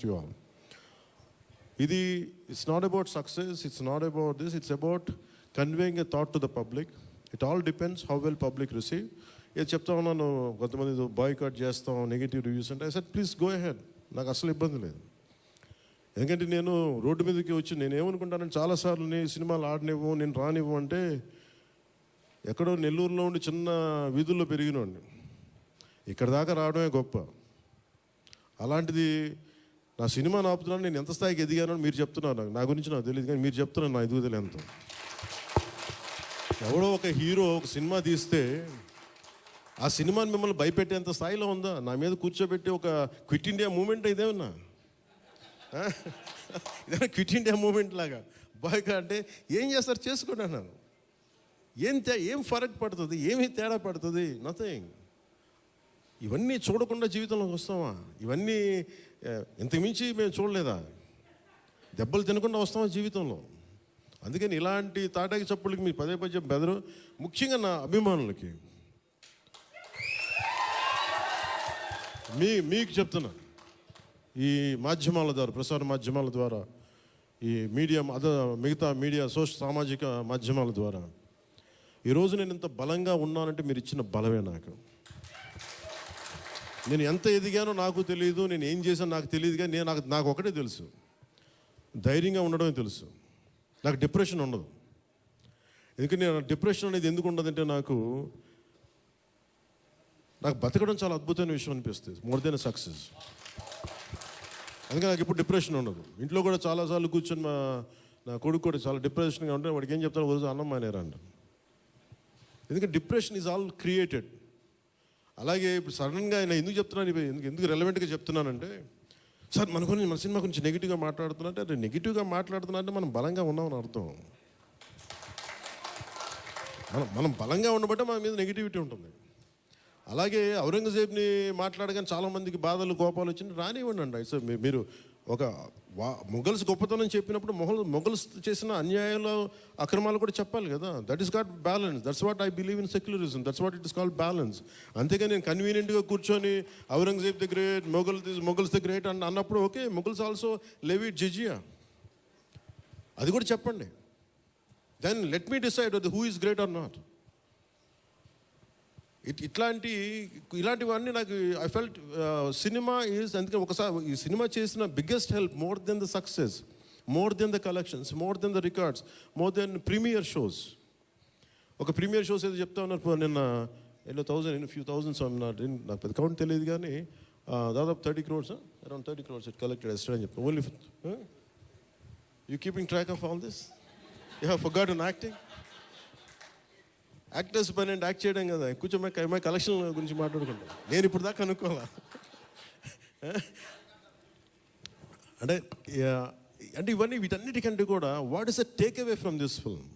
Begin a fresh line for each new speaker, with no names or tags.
you all. ఇది it's not about success it's not about this it's about conveying a thought to the public it all depends how well public receive ఇది చెప్తా ఉన్నాను కొంతమంది boycott చేస్తాం negative reviews అంటే set please go ahead నాకు అసలు ఇబ్బంది లేదు. ఎందుకంటే నేను రోడ్డు మీదకి వచ్చి నేను ఏమనుకుంటానంటే చాలాసార్లు నేను సినిమాలు ఆడనివ్వు నేను రానివ్వు అంటే ఎక్కడో నెల్లూరులో ఉండి చిన్న వీధుల్లో పెరిగినోడిని. ఇక్కడ దాకా రావడమే గొప్ప. అలాంటిది నా సినిమా ఆపుతున్నాను నేను ఎంత స్థాయికి ఎదిగానో మీరు చెప్తున్నారు నాకు. నా గురించి నాకు తెలియదు కానీ మీరు చెప్తున్నారు నా ఎదుగుదల ఎంత. ఎవడో ఒక హీరో ఒక సినిమా తీస్తే ఆ సినిమాని మిమ్మల్ని భయపెట్టేంత స్థాయిలో ఉందా? నా మీద కూర్చోబెట్టి ఒక క్విట్ ఇండియా మూమెంట్ ఇదేమన్నా ఆ? క్విట్ ఇండియా మూమెంట్ లాగా? బాయ్ అంటే ఏం చేస్తారు? చేసుకోండి అన్నాను ఏం తే ఏం ఫరక్ పడుతుంది? ఏమి తేడా పడుతుంది? నథింగ్ ఇవన్నీ చూడకుండా జీవితంలోకి వస్తామా? ఇవన్నీ ఇంతకుమించి మేము చూడలేదా? దెబ్బలు తినకుండా వస్తామా జీవితంలో? అందుకని ఇలాంటి తాటాకి చప్పులకి మీరు పదే పదే బెదరు. ముఖ్యంగా నా అభిమానులకి. మీ మీకు చెప్తున్నా. ఈ మాధ్యమాల ద్వారా ప్రసార మాధ్యమాల ద్వారా ఈ మీడియా అద మిగతా మీడియా సోషల్ సామాజిక మాధ్యమాల ద్వారా ఈరోజు నేను ఇంత బలంగా ఉన్నానంటే మీరు ఇచ్చిన బలమే నాకు. నేను ఎంత ఎదిగానో నాకు తెలియదు నేను ఏం చేశానో నాకు తెలియదు కానీ నేను నాకు నాకు ఒకటే తెలుసు. ధైర్యంగా ఉండడమే తెలుసు. నాకు డిప్రెషన్ ఉండదు. ఎందుకంటే నేను డిప్రెషన్ అనేది ఎందుకు ఉండదంటే నాకు నాకు బతకడం చాలా అద్భుతమైన విషయం అనిపిస్తుంది. మోర్ దెన్ సక్సెస్ అందుకే నాకు ఇప్పుడు డిప్రెషన్ ఉండదు. ఇంట్లో కూడా చాలాసార్లు కూర్చొని మా నా కొడుకు కూడా చాలా డిప్రెషన్గా ఉంటే వాడికి ఏం చెప్తాను రోజు అన్నం మానేరంట ఎందుకంటే డిప్రెషన్ ఈజ్ ఆల్ క్రియేటెడ్ అలాగే ఇప్పుడు సడన్గా ఆయన ఎందుకు చెప్తున్నాను ఎందుకు ఎందుకు రెలవెంట్గా చెప్తున్నానంటే సార్ మన గురించి మన సినిమా గురించి నెగిటివ్గా మాట్లాడుతున్నా అంటే నెగిటివ్గా మాట్లాడుతున్నారంటే మనం బలంగా ఉన్నామని అర్థం. మనం మనం బలంగా ఉండబట్టే మన మీద నెగిటివిటీ ఉంటుంది. అలాగే ఔరంగజేబ్ని మాట్లాడగానే చాలామందికి బాధలు కోపాలు వచ్చింది రానివ్వండి అండి. సార్ మీ- మీరు ఒక వా మొఘల్స్ గొప్పతనం చెప్పినప్పుడు మొఘల్ మొఘల్స్ చేసిన అన్యాయాలు అక్రమాలు కూడా చెప్పాలి కదా. That is got balance that's what I believe in secularism that's what it is called balance అంతేగా నేను కన్వీనియంట్గా కూర్చొని Aurangzeb the great Mughal Mughals the great అని అన్నప్పుడు okay Mughals also levied jizya. అది కూడా చెప్పండి. Then let me decide who is great or not ఇట్లాంటి ఇలాంటివన్నీ నాకు ఐ ఫెల్ట్ సినిమా ఈజ్ అందుకే ఒకసారి ఈ సినిమా చేసిన biggest help more than the success more than the collections more than the records more than premiere shows ఒక premiere shows ఏదో చెప్తా ఉన్నారు. నిన్న ఎన్నో థౌసండ్ ఎన్నో ఫ్యూ థౌసండ్స్ నాకు పెద్ద కౌంట్ తెలియదు కానీ ఆ, దాదాపు thirty crores around thirty crores it collected ester అని చెప్తాను only you keeping track of all this you have forgot an acting actors పని అంటే యాక్ట్ చేయడం కదా. కూర్చోమే మా కలెక్షన్ గురించి మాట్లాడుకుంటాం. నేను ఇప్పుడు దాకా అనుకోవాలా? అంటే యా, అంటే ఇవన్నీ వీటన్నిటికంటే కూడా what is a take away from this film